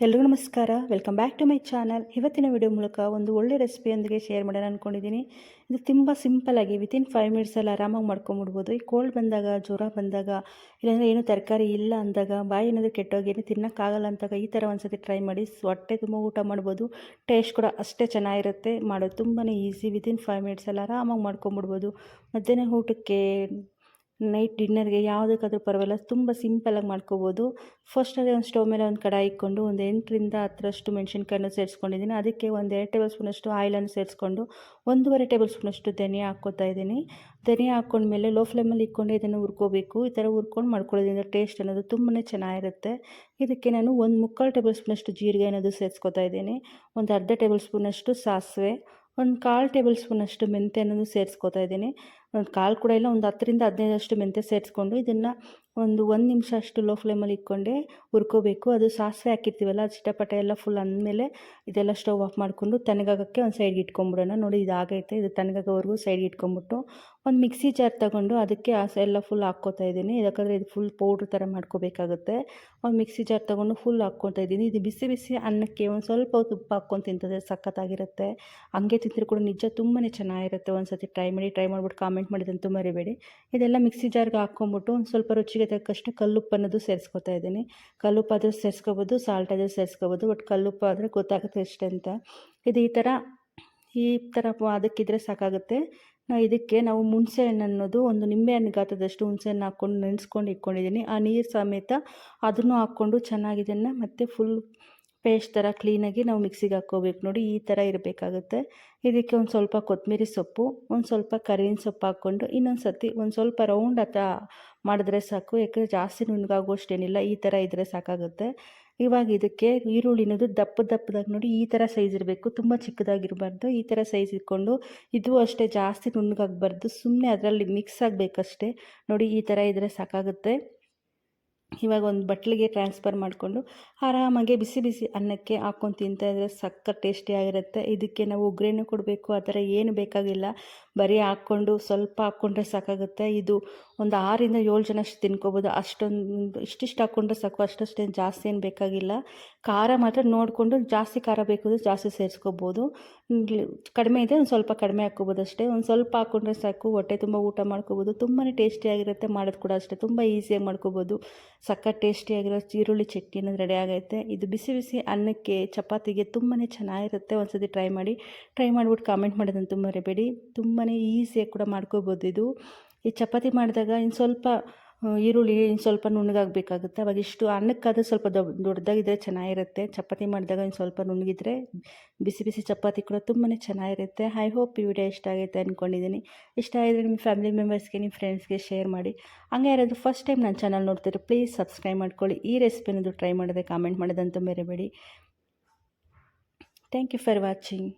ಎಲ್ರಿಗೂ ನಮಸ್ಕಾರ. Welcome back to my channel ಇವತ್ತಿನ ವಿಡಿಯೋ ಮೂಲಕ ಒಂದು ಒಳ್ಳೆ ರೆಸಿಪಿಯೊಂದಿಗೆ ಶೇರ್ ಮಾಡೋಣ ಅಂದ್ಕೊಂಡಿದ್ದೀನಿ ಇದು ತುಂಬ ಸಿಂಪಲ್ಲಾಗಿ ವಿತಿನ್ ಫೈವ್ ಮಿನಿಟ್ಸಲ್ಲಿ ಆರಾಮಾಗಿ ಮಾಡ್ಕೊಂಬಿಡ್ಬೋದು ಈ ಕೋಲ್ಡ್ ಬಂದಾಗ, ಜ್ವರ ಬಂದಾಗ, ಇಲ್ಲಾಂದರೆ ಏನು ತರಕಾರಿ ಇಲ್ಲ ಅಂದಾಗ, ಬಾಯಿ ಏನಾದರೂ ಕೆಟ್ಟೋಗಿ ಏನು ತಿನ್ನೋಕ್ಕಾಗಲ್ಲ ಅಂದಾಗ ಈ ಥರ ಒಂದು ಸತಿ ಟ್ರೈ ಮಾಡಿ, ಹೊಟ್ಟೆ ತುಂಬ ಊಟ ಮಾಡ್ಬೋದು. ಟೇಸ್ಟ್ ಕೂಡ ಅಷ್ಟೇ ಚೆನ್ನಾಗಿರುತ್ತೆ. ಮಾಡೋದು ತುಂಬಾ ಈಸಿ ವಿತಿನ್ ಫೈವ್ ಮಿನಿಟ್ಸಲ್ಲಿ ಆರಾಮಾಗಿ ಮಾಡ್ಕೊಂಬಿಡ್ಬೋದು ಮಧ್ಯಾಹ್ನ ಊಟಕ್ಕೆ ನೈಟ್ ಡಿನ್ನರ್ಗೆ ಯಾವುದಕ್ಕಾದರೂ ಪರವಾಗಿಲ್ಲ, ತುಂಬ ಸಿಂಪಲಾಗಿ ಮಾಡ್ಕೋಬೋದು. ಫಸ್ಟ್ ಅದೇ ಒಂದು ಸ್ಟವ್ ಮೇಲೆ ಒಂದು ಕಡಾಯಿ ಇಕ್ಕೊಂಡು ಒಂದು ಎಂಟರಿಂದ ಹತ್ತರಷ್ಟು ಮೆಣಸಿನ್ಕಾಯನ್ನು ಸೇರಿಸ್ಕೊಂಡಿದ್ದೀನಿ. ಅದಕ್ಕೆ ಒಂದು ಎರಡು ಟೇಬಲ್ ಸ್ಪೂನಷ್ಟು ಆಯಿಲನ್ನು ಸೇರಿಸ್ಕೊಂಡು ಒಂದೂವರೆ ಟೇಬಲ್ ಸ್ಪೂನಷ್ಟು ಧನಿಯಾ ಹಾಕ್ಕೋತಾ ಇದ್ದೀನಿ. ಧನಿಯಾ ಹಾಕ್ಕೊಂಡ್ಮೇಲೆ ಲೋ ಫ್ಲೇಮಲ್ಲಿ ಇಟ್ಕೊಂಡು ಇದನ್ನು ಹುರ್ಕೋಬೇಕು. ಈ ಥರ ಹುರ್ಕೊಂಡು ಮಾಡ್ಕೊಳ್ಳೋದ್ರಿಂದ ಟೇಸ್ಟ್ ಅನ್ನೋದು ತುಂಬಾ ಚೆನ್ನಾಗಿರುತ್ತೆ. ಇದಕ್ಕೆ ನಾನು ಒಂದು ಮುಕ್ಕಾಲು ಟೇಬಲ್ ಸ್ಪೂನಷ್ಟು ಜೀರಿಗೆ ಅನ್ನೋದು ಸೇರಿಸ್ಕೊತಾ ಇದ್ದೀನಿ. ಒಂದು ಅರ್ಧ ಟೇಬಲ್ ಸ್ಪೂನಷ್ಟು ಸಾಸಿವೆ, ಒಂದು ಕಾಲು ಟೇಬಲ್ ಸ್ಪೂನಷ್ಟು ಮೆಂತ್ಯ ಅನ್ನೋದು ಸೇರಿಸ್ಕೊತಾ ಇದ್ದೀನಿ. ಒಂದು ಕಾಲು ಕೂಡ ಇಲ್ಲ ಒಂದು ಹತ್ತರಿಂದ ಹದಿನೈದಷ್ಟು ಮೆಂತ್ಯ ಸೇರಿಸ್ಕೊಂಡು ಇದನ್ನು ಒಂದು ಒಂದು ನಿಮಿಷ ಅಷ್ಟು ಲೋ ಫ್ಲೇಮಲ್ಲಿ ಇಟ್ಕೊಂಡೆ ಹುರ್ಕೋಬೇಕು. ಅದು ಸಾಸಿವೆ ಹಾಕಿರ್ತೀವಲ್ಲ, ಅದು ಚಿಟಪಟ ಎಲ್ಲ ಫುಲ್ ಅಂದಮೇಲೆ ಇದೆಲ್ಲ ಸ್ಟವ್ ಆಫ್ ಮಾಡಿಕೊಂಡು ತನಗಾಗಕ್ಕೆ ಒಂದು ಸೈಡ್ ಇಟ್ಕೊಂಬಿಡೋಣ. ನೋಡಿ ಇದಾಗೈತೆ ಇದು ತಣ್ಣಗಾಗೋವರೆಗೂ ಸೈಡ್ ಇಟ್ಕೊಂಬಿಟ್ಟು ಒಂದು ಮಿಕ್ಸಿ ಜಾರ್ ತಗೊಂಡು ಅದಕ್ಕೆ ಆ ಎಲ್ಲ ಫುಲ್ ಹಾಕ್ಕೋತಾ ಇದ್ದೀನಿ. ಯಾಕಂದರೆ ಇದು ಫುಲ್ ಪೌಡ್ರ್ ಥರ ಮಾಡ್ಕೋಬೇಕಾಗುತ್ತೆ. ಒಂದು ಮಿಕ್ಸಿ ಜಾರ್ ತಗೊಂಡು ಫುಲ್ ಹಾಕ್ಕೊತಾ ಇದ್ದೀನಿ. ಇದು ಬಿಸಿ ಬಿಸಿ ಅನ್ನಕ್ಕೆ ಒಂದು ಸ್ವಲ್ಪ ತುಪ್ಪ ಹಾಕ್ಕೊಂಡು ತಿಂತದೆ, ಸಖತ್ತಾಗಿರುತ್ತೆ. ಹಂಗೆ ತಿಂದರೆ ಕೂಡ ನಿಜ ತುಂಬಾ ಚೆನ್ನಾಗಿರುತ್ತೆ. ಒಂದು ಸತಿ ಟ್ರೈ ಮಾಡಿ ಟ್ರೈ ಮಾಡಿಬಿಟ್ಟು ಕಾಮೆಂಟ್ ಮಾಡಿದಂತೂ ಮರಿಬೇಡಿ ಇದೆಲ್ಲ ಮಿಕ್ಸಿ ಜಾರ್ಗೆ ಹಾಕ್ಕೊಂಬಿಟ್ಟು ಒಂದು ಸ್ವಲ್ಪ ರುಚಿಗೆ ತಕ್ಕಷ್ಟು ಕಲ್ಲುಪ್ಪು ಅನ್ನೋದು ಸೇರಿಸ್ಕೊತಾ ಇದ್ದೀನಿ. ಕಲ್ಲುಪ್ಪು ಆದರೂ ಸೇರಿಸ್ಕೋಬೋದು ಸಾಲ್ಟ್ ಆದರೂ ಸೇರಿಸ್ಕೋಬೋದು ಬಟ್ ಕಲ್ಲುಪ್ಪು ಆದರೆ ಗೊತ್ತಾಗುತ್ತೆ ಅಷ್ಟೇ ಅಂತ. ಇದು ಈ ಥರ ಈ ಥರ ಅದಕ್ಕಿದ್ರೆ ಸಾಕಾಗುತ್ತೆ. ಇದಕ್ಕೆ ನಾವು ಹುಣಸೆ ಹಣ್ಣು ಅನ್ನೋದು ಒಂದು ನಿಂಬೆ ಹಣ್ಣು ಗಾತ್ರದಷ್ಟು ಹುಣಸೆ ಹಣ್ಣು ಹಾಕ್ಕೊಂಡು ನೆನೆಸ್ಕೊಂಡು ಇಟ್ಕೊಂಡಿದ್ದೀನಿ. ಆ ನೀರು ಸಮೇತ ಅದನ್ನು ಹಾಕ್ಕೊಂಡು ಚೆನ್ನಾಗಿ ಇದನ್ನು ಮತ್ತು ಫುಲ್ ಪೇಸ್ಟ್ ಥರ ಕ್ಲೀನಾಗಿ ನಾವು ಮಿಕ್ಸಿಗೆ ಹಾಕ್ಕೋಬೇಕು. ನೋಡಿ ಈ ಥರ ಇರಬೇಕಾಗುತ್ತೆ. ಇದಕ್ಕೆ ಒಂದು ಸ್ವಲ್ಪ ಕೊತ್ತಂಬರಿ ಸೊಪ್ಪು, ಒಂದು ಸ್ವಲ್ಪ ಕರಿವಿನ ಸೊಪ್ಪು ಹಾಕ್ಕೊಂಡು ಇನ್ನೊಂದು ಸತಿ ಒಂದು ಸ್ವಲ್ಪ ರೌಂಡ್ ಹತ್ತ ಮಾಡಿದ್ರೆ ಸಾಕು. ಯಾಕಂದರೆ ಜಾಸ್ತಿ ನುಣ್ಣಗಾಗುವಷ್ಟೇನಿಲ್ಲ. ಈ ಥರ ಇದ್ದರೆ ಸಾಕಾಗುತ್ತೆ. ಇವಾಗ ಇದಕ್ಕೆ ಈರುಳ್ಳಿನದು ದಪ್ಪ ದಪ್ಪದಾಗ ನೋಡಿ ಈ ಥರ ಸೈಜ್ ಇರಬೇಕು. ತುಂಬ ಚಿಕ್ಕದಾಗಿರಬಾರ್ದು. ಈ ಥರ ಸೈಜ್ ಇಟ್ಕೊಂಡು ಇದು ಅಷ್ಟೇ ಜಾಸ್ತಿ ನುಣ್ಣಗಾಗಬಾರ್ದು. ಸುಮ್ಮನೆ ಅದರಲ್ಲಿ ಮಿಕ್ಸ್ ಆಗಬೇಕಷ್ಟೇ. ನೋಡಿ ಈ ಥರ ಇದ್ದರೆ ಸಾಕಾಗುತ್ತೆ. ಇವಾಗ ಒಂದು ಬಟ್ಲಿಗೆ ಟ್ರಾನ್ಸ್ಫರ್ ಮಾಡಿಕೊಂಡು ಆರಾಮಾಗಿ ಬಿಸಿ ಬಿಸಿ ಅನ್ನಕ್ಕೆ ಹಾಕ್ಕೊಂಡು ತಿಂತಾಯಿದ್ರೆ ಸಕ್ಕ ಟೇಸ್ಟಿಯಾಗಿರುತ್ತೆ ಇದಕ್ಕೆ ನಾವು ಒಗ್ಗರಣೆ ಕೊಡಬೇಕು? ಆ ಥರ ಏನು ಬೇಕಾಗಿಲ್ಲ. ಬರೀ ಹಾಕ್ಕೊಂಡು ಸ್ವಲ್ಪ ಹಾಕ್ಕೊಂಡ್ರೆ ಸಾಕಾಗುತ್ತೆ. ಇದು ಒಂದು ಆರಿಂದ ಏಳು ಜನ ಅಷ್ಟು ತಿನ್ಕೋಬೋದು. ಅಷ್ಟೊಂದು ಇಷ್ಟಿಷ್ಟು ಹಾಕ್ಕೊಂಡ್ರೆ ಸಾಕು. ಅಷ್ಟಷ್ಟೇನು ಜಾಸ್ತಿ ಏನು ಬೇಕಾಗಿಲ್ಲ. ಖಾರ ಮಾತ್ರ ನೋಡಿಕೊಂಡು ಜಾಸ್ತಿ ಖಾರ ಬೇಕು ಜಾಸ್ತಿ ಸೇರಿಸ್ಕೋಬೋದು. ಕಡಿಮೆ ಇದೆ, ಒಂದು ಸ್ವಲ್ಪ ಕಡಿಮೆ ಹಾಕ್ಕೋಬೋದು ಅಷ್ಟೇ. ಒಂದು ಸ್ವಲ್ಪ ಹಾಕ್ಕೊಂಡ್ರೆ ಸಾಕು. ಹೊಟ್ಟೆ ತುಂಬ ಊಟ ಮಾಡ್ಕೋಬೋದು. ತುಂಬಾ ಟೇಸ್ಟಿಯಾಗಿರುತ್ತೆ ಮಾಡೋದು ಕೂಡ ಅಷ್ಟೇ. ತುಂಬ ಈಸಿಯಾಗಿ ಮಾಡ್ಕೋಬೋದು. ಸಕ್ಕ ಟೇಸ್ಟಿಯಾಗಿರೋ ಈರುಳ್ಳಿ ಚಟ್ನಿ ಅನ್ನೋದು ರೆಡಿ ಆಗೈತೆ. ಇದು ಬಿಸಿ ಬಿಸಿ ಅನ್ನಕ್ಕೆ, ಚಪಾತಿಗೆ ತುಂಬಾ ಚೆನ್ನಾಗಿರುತ್ತೆ. ಒಂದು ಸತಿ ಟ್ರೈ ಮಾಡಿ. ಟ್ರೈ ಮಾಡಿಬಿಟ್ಟು ಕಾಮೆಂಟ್ ಮಾಡೋದಂತೂ ಮರಿಬೇಡಿ. ತುಂಬಾ ಈಸಿಯಾಗಿ ಕೂಡ ಮಾಡ್ಕೋಬೋದು ಇದು. ಈ ಚಪಾತಿ ಮಾಡಿದಾಗ ಇನ್ನು ಸ್ವಲ್ಪ ಈರುಳ್ಳಿ ಇನ್ನು ಸ್ವಲ್ಪ ನುಣ್ಣಗಾಗಬೇಕಾಗುತ್ತೆ. ಅವಾಗ ಇಷ್ಟು ಅನ್ನಕ್ಕಾದ್ರೆ ಸ್ವಲ್ಪ ದೊಡ್ಡ ದೊಡ್ಡದಾಗಿದ್ದರೆ ಚೆನ್ನಾಗಿರುತ್ತೆ. ಚಪಾತಿ ಮಾಡಿದಾಗ ಇನ್ನು ಸ್ವಲ್ಪ ನುಣ್ಣಗಿದ್ರೆ ಬಿಸಿ ಬಿಸಿ ಚಪಾತಿ ಕೂಡ ತುಂಬಾ ಚೆನ್ನಾಗಿರುತ್ತೆ. ಐ ಹೋಪ್ ಈ ವಿಡಿಯೋ ಇಷ್ಟ ಆಗೈತೆ ಅಂದ್ಕೊಂಡಿದ್ದೀನಿ ಇಷ್ಟ ಆಗಿದ್ರೆ ನಿಮ್ಮ ಫ್ಯಾಮಿಲಿ ಮೆಂಬರ್ಸ್ಗೆ ನಿಮ್ಮ ಫ್ರೆಂಡ್ಸ್ಗೆ ಶೇರ್ ಮಾಡಿ. ಹಂಗೆ ಯಾರಾದರೂ ಫಸ್ಟ್ ಟೈಮ್ ನನ್ನ ಚಾನಲ್ ನೋಡ್ತಿದ್ರೆ ಪ್ಲೀಸ್ ಸಬ್ಸ್ಕ್ರೈಬ್ ಮಾಡ್ಕೊಳ್ಳಿ. ಈ ರೆಸಿಪಿನದು ಟ್ರೈ ಮಾಡಿದೆ ಕಾಮೆಂಟ್ ಮಾಡೋದಂತೂ ಮೇರೆಬೇಡಿ. Thank you for watching